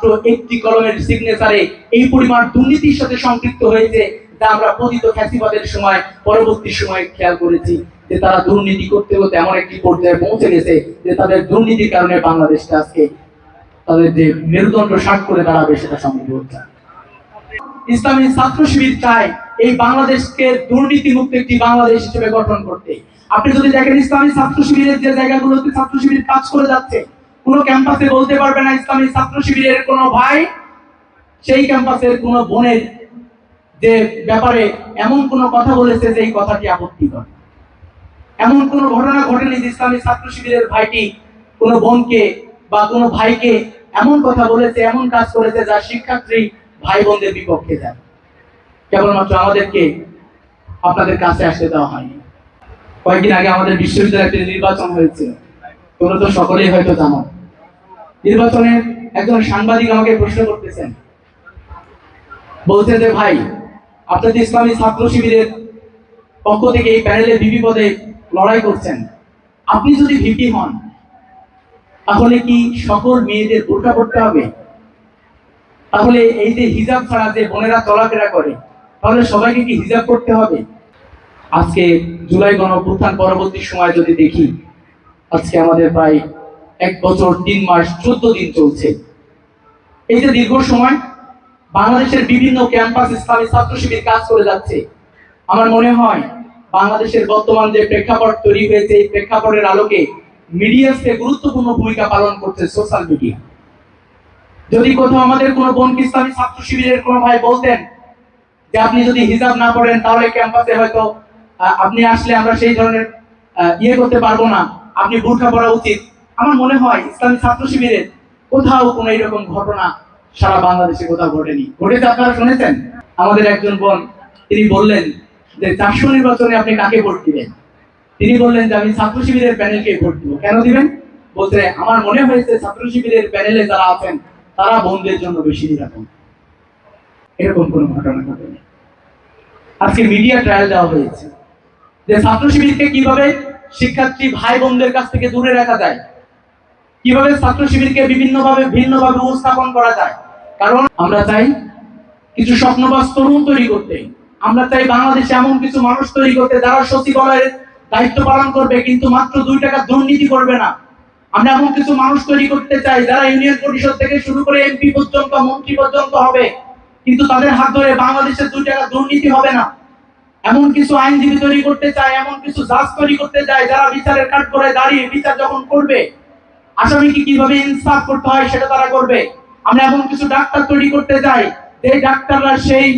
মাত্র একটি কলমের সিগনেচারে এই পরিমাণ দুর্নীতির সাথে সম্পৃক্ত হয়েছে যা আমরা পতিত ফ্যাসিবাদের সময়, পরবর্তী সময় খেয়াল করেছি যে তারা দুর্নীতি করতে করতে এমন একটি পর্যায়ে পৌঁছে গেছে যে তাদের দুর্নীতির কারণে বাংলাদেশটা আজকে তাদের যে মেরুদণ্ড ষাট করে দাঁড়াবে সেটা সম্ভব হচ্ছে। ইসলামী ছাত্র শিবির চায় এই বাংলাদেশকে দুর্নীতি মুক্ত একটি বাংলাদেশ হিসেবে গঠন করতে আপনি যদি দেখেন ইসলামী ছাত্র শিবিরের যে জায়গাগুলোতে ছাত্র শিবির কাজ করে যাচ্ছে কোনো ক্যাম্পাসে বলতে পারবে না ইসলামী ছাত্র শিবিরের কোনো ভাই। সেই ক্যাম্পাসের কোনো বোনের যে ব্যাপারে এমন কোনো কথা বলেছে যে এই কথাটি আপত্তিকর এমন কোনো ঘটনা ঘটেনি যে ইসলামী ছাত্র শিবিরের ভাইটি কোনো বোনকে বা কোনো ভাইকে এমন কথা বলেছে, এমন কাজ করেছে যা শিক্ষার্থী ভাই বোনদের বিপক্ষে যায়। কেবলমাত্র আমাদেরকে আপনাদের কাছে আসতে দেওয়া হয়নি। কয়েকদিন আগে আমাদের বিশ্ববিদ্যালয়ে নির্বাচন হয়েছে তোমরা তো সকলেই হয়তো জানো। নির্বাচনে একজন সাংবাদিক আমাকে প্রশ্ন করতেছেন। বলছে যে, ভাই আপনাদের ইসলামী ছাত্র শিবিরের পক্ষ থেকে এই প্যানেলে ভিপি পদে লড়াই করছেন, আপনি যদি ভিপি হন, তাহলে কি সকল মেয়েদের বোরকা পড়তে হবে? তাহলে এই যে হিজাব ছাড়া যে বোনেরা চলাফেরা করে, তাহলে সবাইকে কি হিজাব করতে হবে? আজকে জুলাই গণঅভ্যুত্থান পরবর্তী সময় যদি দেখি, আজকে আমাদের প্রায় এক বছর, তিন মাস, চোদ্দ দিন চলছে। এই যে দীর্ঘ সময় বাংলাদেশের বিভিন্ন ক্যাম্পাস ইসলামী ছাত্র শিবির কাজ করে যাচ্ছে। আমার মনে হয় বাংলাদেশের বর্তমান যে প্রেক্ষাপট তৈরি হয়েছে, এই প্রেক্ষাপটের আলোকে মিডিয়াসকে গুরুত্বপূর্ণ ভূমিকা পালন করছে সোশ্যাল মিডিয়া। যদি কোথাও আমাদের কোনো বোনকে ইসলামী ছাত্র শিবিরের কোনো ভাই বলতেন যে আপনি যদি হিজাব না পড়েন, তাহলে ক্যাম্পাসে হয়তো আপনি আসলে আমরা সেই ধরনের ইয়ে করতে পারব না। আপনি বোরখা পড়া উচিত। আমার মনে হয় ইসলামী ছাত্র শিবিরের কোথাও কোনো এরকম ঘটনা সারা বাংলাদেশে কোথাও ঘটেনি। ঘটেছে আপনারা শুনেছেন? আমাদের একজন বোন, তিনি বললেন যে চারশো নির্বাচনে আপনি কাকে ভোট দিবেন? তিনি বললেন যে আমি ছাত্র শিবিরের প্যানেলকে ভোট দিব। কেন দিবেন? বলতে আমার মনে হয়েছে ছাত্র শিবিরের প্যানেলে যারা আছেন, তারা বোনদের জন্য বেশি নিরাপদ। এরকম কোনো ঘটনা ঘটেনি। আজকে মিডিয়া ট্রায়াল দেওয়া হয়েছে যে ছাত্র শিবিরকে কীভাবে শিক্ষার্থী ভাই বোনদের কাছ থেকে দূরে রাখা যায় কীভাবে ছাত্র শিবিরকে বিভিন্নভাবে ভিন্নভাবে উপস্থাপন করা যায়? কারণ আমরা চাই কিছু স্বপ্নবাস তরুণ তৈরি করতে। আমরা চাই বাংলাদেশে এমন কিছু মানুষ তৈরি করতে যারা সচিবালয়ের দায়িত্ব পালন করবে, কিন্তু মাত্র দুই টাকা দুর্নীতি করবে না। আমরা এমন কিছু মানুষ তৈরি করতে চাই যারা ইউনিয়ন পরিষদ থেকে শুরু করে এমপি পর্যন্ত, মন্ত্রী পর্যন্ত হবে, কিন্তু তাদের হাত ধরে বাংলাদেশের দুই টাকা দুর্নীতি হবে না। এমন কিছু আইনজীবী তৈরি করতে চায়, এমন কিছু জাজ তৈরি করতে চায় যারা বিচারের কাঠ করে দাঁড়িয়ে বিচার যখন করবে আসামিকে কীভাবে ইনসাফ করতে হয় সেটা তারা করবে। আমরা এমন কিছু ডাক্তার তৈরি করতে চাই, যে ডাক্তাররা সেই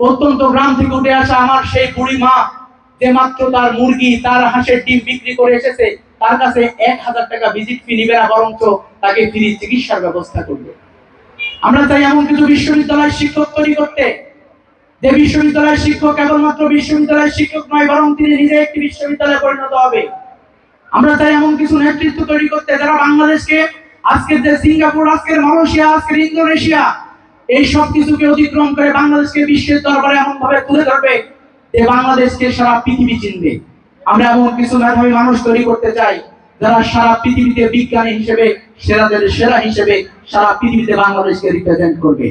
অত্যন্ত গ্রাম থেকে উঠে আসা আমার সেই বুড়ি মা, যে মাত্র তার মুরগি, তার হাঁসের ডিম বিক্রি করে এসেছে, তার কাছে এক হাজার টাকা ভিজিট ফি নিবে না, বরঞ্চ তাকে ফ্রি চিকিৎসার ব্যবস্থা করবে। আমরা চাই এমন কিছু বিশ্ববিদ্যালয়ের শিক্ষক তৈরি করতে। যে বিশ্ববিদ্যালয়ের শিক্ষক কেবলমাত্র বিশ্ববিদ্যালয়ের শিক্ষক নয়, বরং তিনি নিজে একটি বিশ্ববিদ্যালয়ে পরিণত হবে। আমরা চাই এমন কিছু নেতৃত্ব তৈরি করতে যারা বাংলাদেশকে, আজকের যে সিঙ্গাপুর, আজকের মালয়েশিয়া, আজকের ইন্দোনেশিয়া, এই সব কিছুকে অতিক্রম করে বাংলাদেশকে বিশ্বের দরবারে এমন ভাবে তুলে ধরবে যে বাংলাদেশকে সারা পৃথিবী চিনবে। আমরা এমন কিছু মেধাবী মানুষ তৈরি করতে চাই, যারা সারা পৃথিবীতে বিজ্ঞানী হিসেবে, সেরাদের সেরা হিসেবে সারা পৃথিবীতে বাংলাদেশকে রিপ্রেজেন্ট করবে।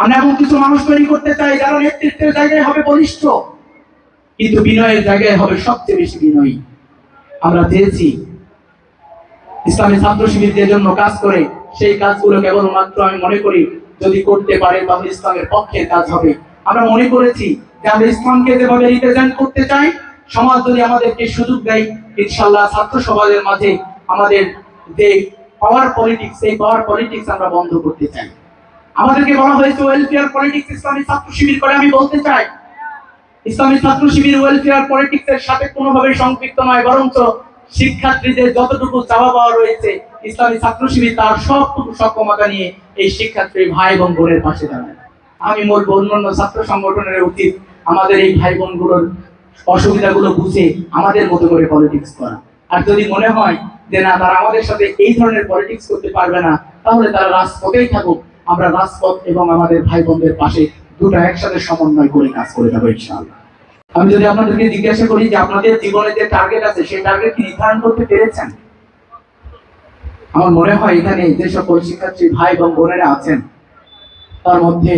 আমরা এমন কিছু মানুষ তৈরি করতে চাই, যারা নেতৃত্বের জায়গায় হবে বলিষ্ঠ, কিন্তু বিনয়ের জায়গায় হবে সবচেয়ে বেশি বিনয়ী। আমরা চেয়েছি ইসলামী ছাত্র শিবিরদের জন্য কাজ করে, সেই কাজগুলো কেবলমাত্র আমি মনে করি যদি করতে পারে তাহলে ইসলামের পক্ষে কাজ হবে। আমরা মনে করেছি যে আমরা ইসলামকে যেভাবে রিপ্রেজেন্ট করতে চাই, সমাজ যদি আমাদেরকে সুযোগ দেয় ইনশাল্লাহ ছাত্র সমাজের মাঝে আমাদের যে পাওয়ার পলিটিক্স এই পাওয়ার পলিটিক্স আমরা বন্ধ করতে চাই। আমাদেরকে বলা হয়েছে ওয়েলফেয়ার পলিটিক্স ইসলামী ছাত্র শিবির করে আমি বলতে চাই ইসলামী ছাত্র শিবির ওয়েলফেয়ার পলিটিক্স এর সাথে কোনোভাবে সম্পৃক্ত নয়, বরঞ্চ শিক্ষার্থীদের যতটুকু চাওয়া পাওয়া রয়েছে, ইসলামী ছাত্র শিবির তার সবটুকু সক্ষমতা নিয়ে এই শিক্ষার্থী ভাই এবং বোনের পাশে দাঁড়ায়। আমি বলব, অন্যান্য ছাত্র সংগঠনের উচিত আমাদের এই ভাই বোনগুলোর অসুবিধাগুলো বুঝে আমাদের মতো করে পলিটিক্স করা। আর যদি মনে হয় যে না, তারা আমাদের সাথে এই ধরনের পলিটিক্স করতে পারবে না, তাহলে তারা রাজপথেই থাকুক। আমরা রাজপথ এবং আমাদের ভাই বোনদের পাশে দুটো একসাথে সমন্বয় করে কাজ করে যাব ইনশাআল্লাহ। আমি যদি আপনাদেরকে জিজ্ঞাসা করি যে আপনাদের জীবনে যে টার্গেট আছে, সেই টার্গেট কি নির্ধারণ করতে পেরেছেন? আমার মনে হয় এখানে যে সকল শিক্ষার্থী ভাই এবং বোনেরা আছেন, তার মধ্যে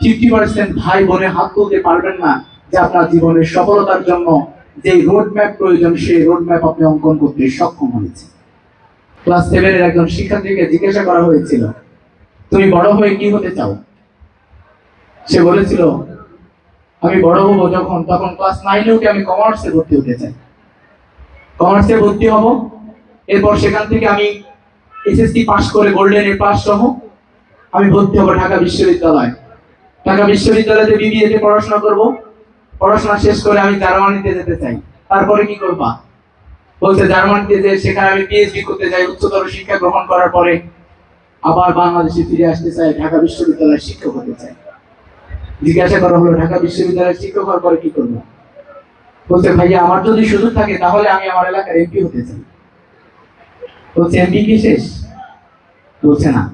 ফিফটি পার্সেন্ট ভাই বোনে হাত তুলতে পারবেন না যে আপনার জীবনের সফলতার জন্য যে রোড ম্যাপ প্রয়োজন, সেই রোড ম্যাপ আপনি অঙ্কন করতে সক্ষম হয়েছে ক্লাস সেভেনের একজন শিক্ষার্থীকে জিজ্ঞাসা করা হয়েছিল, তুমি বড় হয়ে কি হতে চাও? সে বলেছিল, আমি বড় হব যখন, তখন ক্লাস নাইনে উঠে আমি কমার্সে ভর্তি হতে চাই। কমার্সে ভর্তি হব, এরপর সেখান থেকে আমি এসএসসি পাস করে গোল্ডেন এ পাস সহ আমি ভর্তি হব ঢাকা বিশ্ববিদ্যালয়। ঢাকা বিশ্ববিদ্যালয়ে বিবিএ তে পড়াশোনা করব। পড়াশোনা শেষ করে আমি জার্মানিতে যেতে চাই। তারপরে কি করবা? বলছে, জার্মানিতে যে সেখানে আমি পিএইচডি করতে যাই, উচ্চতর শিক্ষা গ্রহণ করার পরে আবার বাংলাদেশে ফিরে আসতে চাই, ঢাকা বিশ্ববিদ্যালয়ের শিক্ষক হতে চাই। জিজ্ঞাসা করা হলো, ঢাকা বিশ্ববিদ্যালয়ের শিক্ষক হওয়ার পরে কি করব? বলছে, ভাইয়া, আমার যদি সুযোগ থাকে, তাহলে আমি আমার এলাকার এমপি হতে চাই। বলছে এমপি কি শেষ? বলছে, না।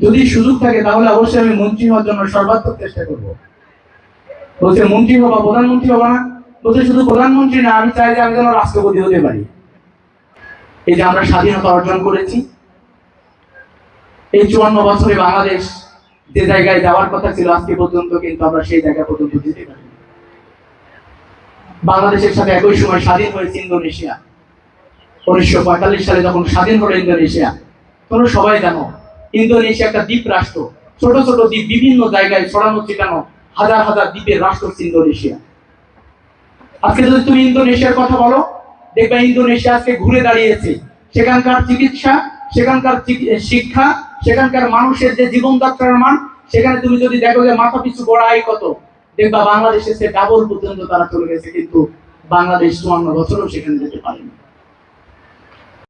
যদি সুযোগ থাকে, তাহলে অবশ্যই আমি মন্ত্রী হওয়ার জন্য সর্বাত্মক চেষ্টা করব। বলছে, মন্ত্রী হবা, প্রধানমন্ত্রী হবা না? বলছে, শুধু প্রধানমন্ত্রী না, আমি চাই যে আমি যেন রাষ্ট্রপতি হতে পারি। এই যে আমরা স্বাধীনতা অর্জন করেছি, এই চুয়ান্ন বছরে বাংলাদেশ যে জায়গায় যাওয়ার কথা ছিল আজকে পর্যন্ত, কিন্তু আমরা সেই জায়গা পর্যন্ত যেতে পারি বাংলাদেশের সাথে একই সময় স্বাধীন হয়েছে ইন্দোনেশিয়া। উনিশশো পঁয়তাল্লিশ সালে যখন স্বাধীন হলো ইন্দোনেশিয়া, তোমরা সবাই জানো, ইন্দোনেশিয়া একটা দ্বীপ রাষ্ট্র। ছোট ছোট দ্বীপ বিভিন্ন জায়গায় ছড়ানো, ছিটানো, হাজার হাজার দ্বীপের রাষ্ট্র হচ্ছে ইন্দোনেশিয়া। আজকে যদি তুমি ইন্দোনেশিয়ার কথা বলো, দেখবে ইন্দোনেশিয়া আজকে ঘুরে দাঁড়িয়েছে। সেখানকার চিকিৎসা, সেখানকার শিক্ষা সেখানকার মানুষের যে জীবন যাত্রার মান, সেখানে তুমি যদি দেখো যে মাথা পিছু বড় আয় কত, দেখবা বাংলাদেশে সে ডাবল পর্যন্ত তারা চলে গেছে, কিন্তু বাংলাদেশ চুয়ান্ন বছরও সেখানে যেতে পারেনি।